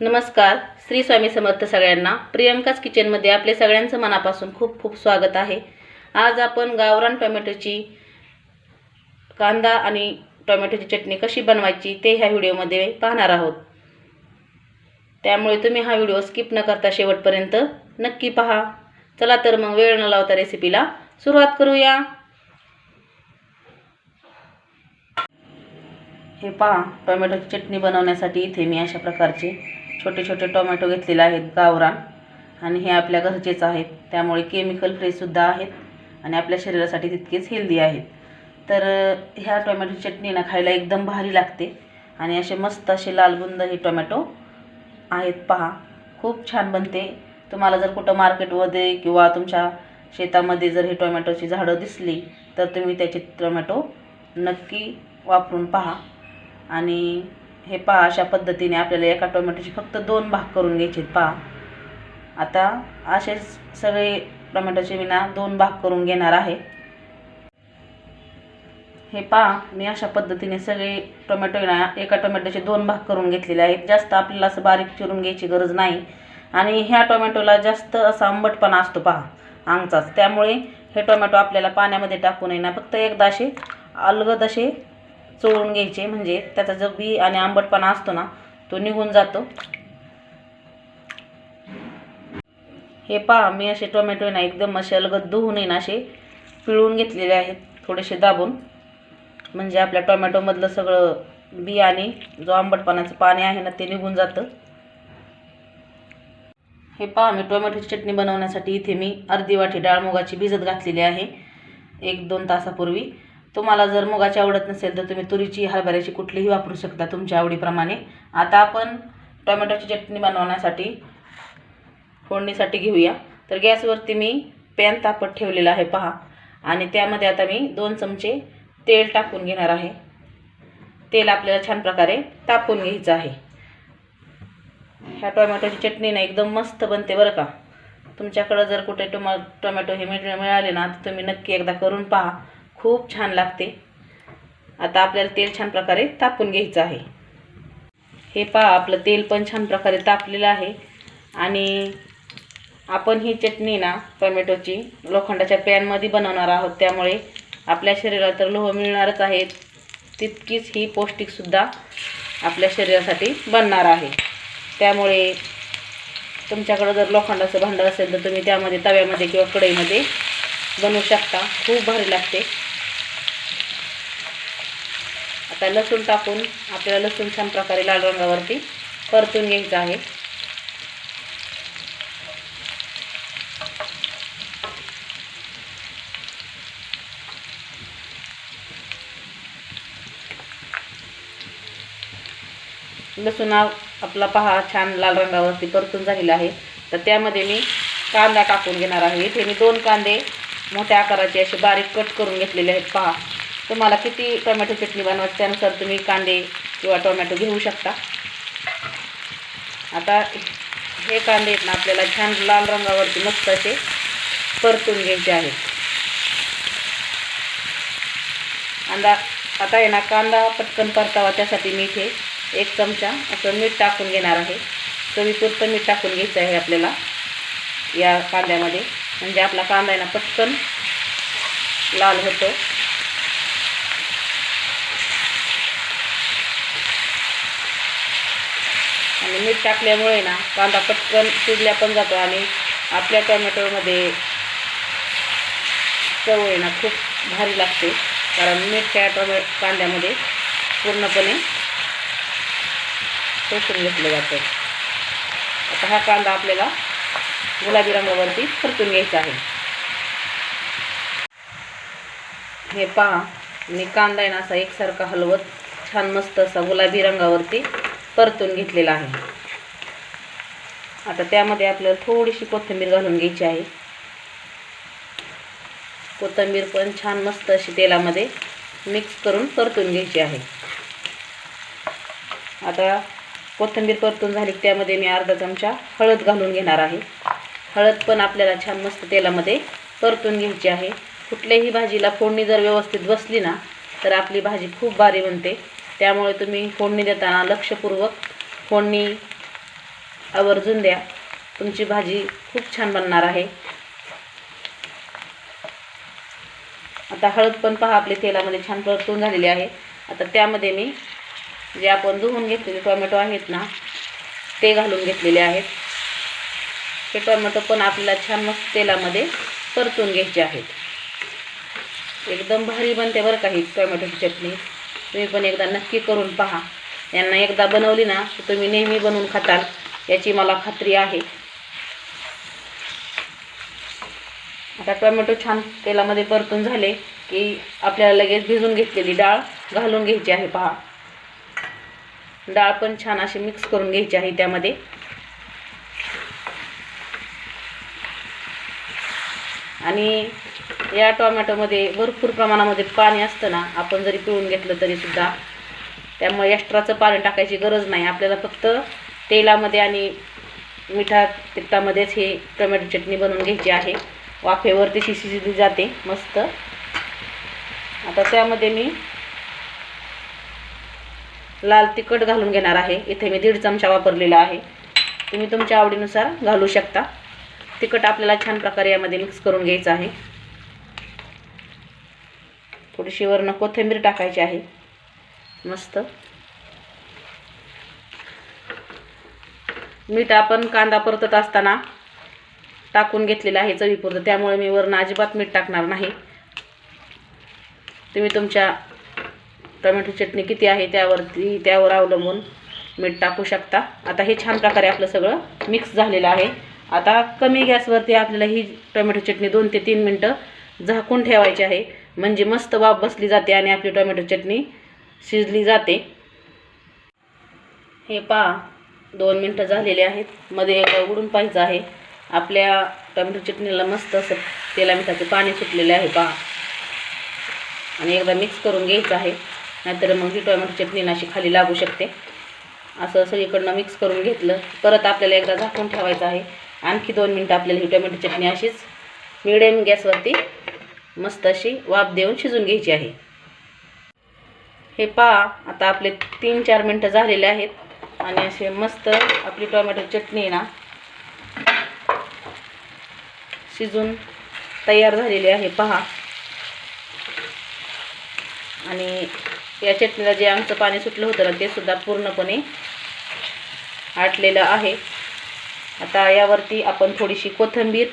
नमस्कार श्री स्वामी समर्थ सगळ्यांना प्रियंकाच किचनमध्ये आपले सगळ्यांचं मनापासून खूप खूप स्वागत आहे. आज आपण गावरान टोमॅटोची कांदा आणि टोमॅटोची चटणी कशी बनवायची ते ह्या व्हिडिओमध्ये पाहणार आहोत. त्यामुळे तुम्ही हा व्हिडिओ स्किप न करता शेवटपर्यंत नक्की पहा. चला तर मग वेळ न लावता रेसिपीला सुरुवात करूया. हे पहा टोमॅटोची चटणी बनवण्यासाठी इथे मी अशा प्रकारचे छोटे छोटे टोमॅटो घेतलेले आहेत गावरान. आणि हे आपल्या घरचेच आहेत. त्यामुळे केमिकल फ्रीसुद्धा आहेत आणि आपल्या शरीरासाठी तितकेच हेल्दी आहेत. तर ह्या टोमॅटोची चटणी ना खायला एकदम भारी लागते. आणि असे मस्त असे लालबुंद हे टोमॅटो आहेत पहा. खूप छान बनते. तुम्हाला जर कुठं मार्केटमध्ये किंवा तुमच्या शेतामध्ये जर हे टोमॅटोची झाडं दिसली तर तुम्ही त्याचे टोमॅटो नक्की वापरून पहा. आणि हे पहा अशा पद्धतीने आपल्याला एका टोमॅटोचे फक्त दोन भाग करून घ्यायचे पहा. आता असेच सगळे टोमॅटोचे मी ना दोन भाग करून घेणार आहे. हे पहा मी अशा पद्धतीने सगळे टोमॅटो विना ना एका टोमॅटोचे दोन भाग करून घेतलेले आहेत. जास्त आपल्याला असं बारीक चिरून घ्यायची गरज नाही. आणि ह्या टोमॅटोला जास्त असा आंबटपणा असतो पहा आंगचाच त्यामुळे हे टोमॅटो आपल्याला पाण्यामध्ये टाकू नये ना फक्त एकदा असे अलगद असे चोळून घ्यायचे म्हणजे त्याचा जो बी आणि आंबटपणा असतो ना तो निघून जातो. हे पहा मी असे टोमॅटो आहे ना एकदम असे अलगद धुवून येईन असे पिळून घेतलेले आहेत थोडेसे दाबून. म्हणजे आपल्या टोमॅटोमधलं सगळं बी आणि जो आंबटपणाचं पाणी आहे ना ते निघून जातं. हे पहा मी टोमॅटोची चटणी बनवण्यासाठी इथे मी अर्धी वाटी डाळ मुगाची भिजत घातलेली आहे एक दोन तासापूर्वी. तुम्हाला जर मुगाची आवडत नसेल तर तुम्ही तुरीची हरभऱ्याची कुठलीही वापरू शकता तुमच्या आवडीप्रमाणे. आता आपण टोमॅटोची चटणी बनवण्यासाठी फोडणीसाठी घेऊया. तर गॅसवरती मी पॅन तापत ठेवलेला आहे पहा. आणि त्यामध्ये आता मी दोन चमचे तेल टाकून घेणार आहे. तेल आपल्याला छान प्रकारे तापून घ्यायचं आहे. ह्या टोमॅटोची चटणी ना एकदम मस्त बनते बरं का. तुमच्याकडं जर कुठे टोमा टोमॅटो हे मिळ मिळाले ना तर तुम्ही नक्की एकदा करून पहा. खूप छान लागते. आता आपल्याला तेल छान प्रकारे तापून घ्यायचं आहे. हे पहा आपलं तेल पण छान प्रकारे तापलेलं आहे. आणि आपण ही चटणी ना टोमॅटोची लोखंडाच्या पॅनमध्ये बनवणार आहोत. त्यामुळे आपल्या शरीराला तर लोह मिळणारच आहे. तितकीच ही पौष्टिकसुद्धा आपल्या शरीरासाठी बनणार आहे. त्यामुळे तुमच्याकडं जर लोखंडाचं भांडं असेल तर तुम्ही त्यामध्ये तव्यामध्ये किंवा कढईमध्ये बनवू शकता. खूप भारी लागते. आता लसूण टाकून आपल्याला लसूण छान प्रकारे लाल रंगावरती परतून घ्यायचं आहे. लसूण हा आपला पहा छान लाल रंगावरती परतून झालेला आहे. तर त्यामध्ये मी कांदा टाकून घेणार आहे. इथे मी दोन कांदे मोठ्या आकाराचे असे बारीक कट करून घेतलेले आहेत पहा. तुम्हाला किती टोमॅटो चटणी बनवायची त्यानुसार तुम्ही कांदे किंवा टोमॅटो घेऊ शकता. आता हे कांदे आहेत ना आपल्याला छान लाल रंगावरती मस्त असे परतून घ्यायचे आहेत. कांदा आता आहे ना कांदा पटकन परतावा त्यासाठी मी इथे एक चमचा असं मीठ टाकून घेणार आहे. चवीपुरतं मीठ टाकून घ्यायचं आहे आपल्याला या कांद्यामध्ये. म्हणजे आपला कांदा आहे ना पटकन लाल होतो. आणि मीठ टाकल्यामुळे ना कांदा पटकन शिजल्या पण जातो आणि आपल्या टोमॅटोमध्ये चव आहे ना खूप भारी लागते. कारण मीठ त्या टोमॅ कांद्यामध्ये पूर्णपणे शोषून घेतलं जातं. आता हा कांदा आपल्याला गुलाबी रंगावरती परतून घ्यायचा आहे. हे पहा मी कांदा आहे ना असा एकसारखा हलवत छान मस्त असा गुलाबी रंगावरती परतून घेतलेला आहे. आता त्यामध्ये आपल्याला थोडीशी कोथिंबीर घालून घ्यायची आहे. कोथिंबीर पण छान मस्त अशी तेलामध्ये मिक्स करून परतून घ्यायची आहे. आता कोथिंबीर परतून झाली त्यामध्ये मी अर्धा चमचा हळद घालून घेणार आहे. हळद पण आपल्याला छान मस्त तेलामध्ये परतून घ्यायची आहे. कुठल्याही भाजीला फोडणी जर व्यवस्थित बसली ना तर आपली भाजी खूप भारी बनते. त्यामुळे तुम्ही फोडणी देताना लक्षपूर्वक फोडणी आवर्जून द्या. तुमची भाजी खूप छान बनणार आहे. आता हळद पण पहा आपले तेलामध्ये छान परतून झालेली आहे. आता त्यामध्ये मी जे आपण धुवून घेतलेले टोमॅटो आहेत ना ते घालून घेतलेले आहेत. हे टोमॅटो पण आपल्याला छान मस्त तेलामध्ये परतून घ्यायचे आहेत. एकदम भारी बनते बरं का ही टोमॅटोची चटणी. तुम्ही पण एकदा नक्की करून पहा. यांना एकदा बनवली ना तर तुम्ही नेहमी बनवून खाताल. याची मला खात्री आहे. आता टोमॅटो छान तेलामध्ये परतून झाले की आपल्याला लगेच भिजून घेतलेली डाळ घालून घ्यायची आहे पहा. डाळ पण छान अशी मिक्स करून घ्यायची आहे त्यामध्ये. आणि या टोमॅटोमध्ये भरपूर प्रमाणामध्ये पाणी असतं ना आपण जरी पिळून घेतलं तरीसुद्धा त्यामुळे एक्स्ट्राचं पाणी टाकायची गरज नाही. आपल्याला फक्त तेलामध्ये आणि मिठा तिखटामध्येच हे टोमॅटो चटणी बनवून घ्यायची आहे. वाफेवरती शिजली जाते मस्त. आता त्यामध्ये मी लाल तिखट घालून घेणार आहे. इथे मी दीड चमचा वापरलेला आहे. तुम्ही तुमच्या आवडीनुसार घालू शकता. तिखट आपल्याला छान प्रकारे यामध्ये मिक्स करून घ्यायचं आहे. थोडीशी वरनं कोथिंबीर टाकायची आहे. मस्त. मीठ आपण कांदा परतत असताना टाकून घेतलेलं आहे चवीपुरतं. त्यामुळे मी वरनं अजिबात मीठ टाकणार नाही. तुम्ही तुमच्या टोमॅटो चटणी किती आहे त्यावरती त्यावर अवलंबून मीठ टाकू शकता. आता हे छान प्रकारे आपलं सगळं मिक्स झालेलं आहे. आता कमी गॅसवरती आपल्याला ही टोमॅटो चटणी दोन ते तीन मिनटं झाकून ठेवायची आहे. म्हणजे मस्त वाफ बसली जाते आणि आपली टोमॅटो चटणी शिजली जाते. हे पहा दोन मिनटं झालेले आहेत. मध्ये एकदा उघडून पाहायचं आहे. आपल्या टोमॅटो चटणीला मस्त असं तेला मिठाचे पाणी सुटलेले आहे पहा. आणि एकदा मिक्स करून घ्यायचं आहे. नाहीतर मग ही टोमॅटो चटणी अशी खाली लागू शकते. असं सगळीकडनं मिक्स करून घेतलं. परत आपल्याला एकदा झाकून ठेवायचं आहे. आणखी दोन मिनटं आपल्याला ही टोमॅटो चटणी अशीच मिडियम गॅसवरती मस्त अशी वाफ देऊन शिजून घ्यायची आहे. हे पहा आता आपले तीन चार मिनटं झालेले आहेत आणि असे मस्त आपली टोमॅटो चटणी आहे ना शिजून तयार झालेली आहे पहा. आणि या चटणीला जे आमचं पाणी सुटलं होतं ना ते सुद्धा पूर्णपणे आटलेलं आहे. आता यावरती आपण थोडीशी कोथिंबीर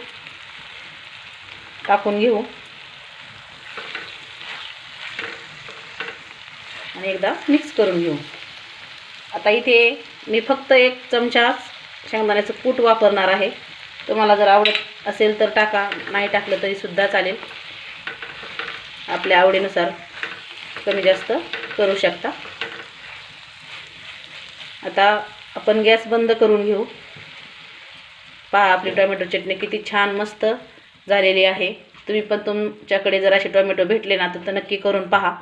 टाकून घेऊ. आणि एकदा मिक्स करून घेऊ. आता इथे मी फक्त एक चमचाच शेंगदाण्याचं कूट वापरणार आहे. तुम्हाला जर आवडत असेल तर टाका नाही टाकलं तरीसुद्धा चालेल. आपल्या आवडीनुसार कमी जास्त करू शकता. आता आपण गॅस बंद करून घेऊ. पहा आपली टोमॅटो चटणी किती छान मस्त झालेली आहे. तुम्ही पण तुमच्याकडे जर असे टोमॅटो भेटले ना तर नक्की करून पहा.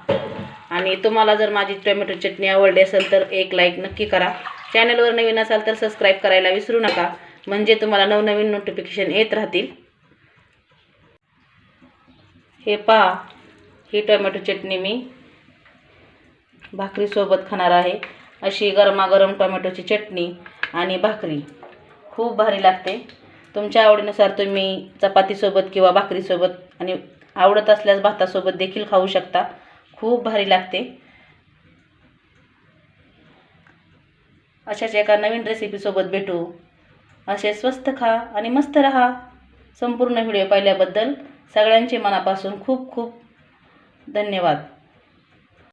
आणि तुम्हाला जर माझी टोमॅटो चटणी आवडली असेल तर एक लाईक नक्की करा. चॅनलवर नवीन असाल तर सबस्क्राईब करायला विसरू नका. म्हणजे तुम्हाला नवनवीन नोटिफिकेशन येत राहतील. हे पहा ही टोमॅटो चटणी मी भाकरीसोबत खाणार आहे. अशी गरमागरम टोमॅटोची चटणी आणि भाकरी. खूप भारी लागते. तुमच्या आवडीनुसार तुम्ही चपातीसोबत किंवा भाकरीसोबत आणि आवडत असल्यास भातासोबत देखील खाऊ शकता. खूप भारी लागते. अशाच एका नवीन रेसिपीसोबत भेटू. असे स्वस्त खा आणि मस्त रहा. संपूर्ण व्हिडिओ पाहिल्याबद्दल सगळ्यांचे मनापासून खूप खूप धन्यवाद.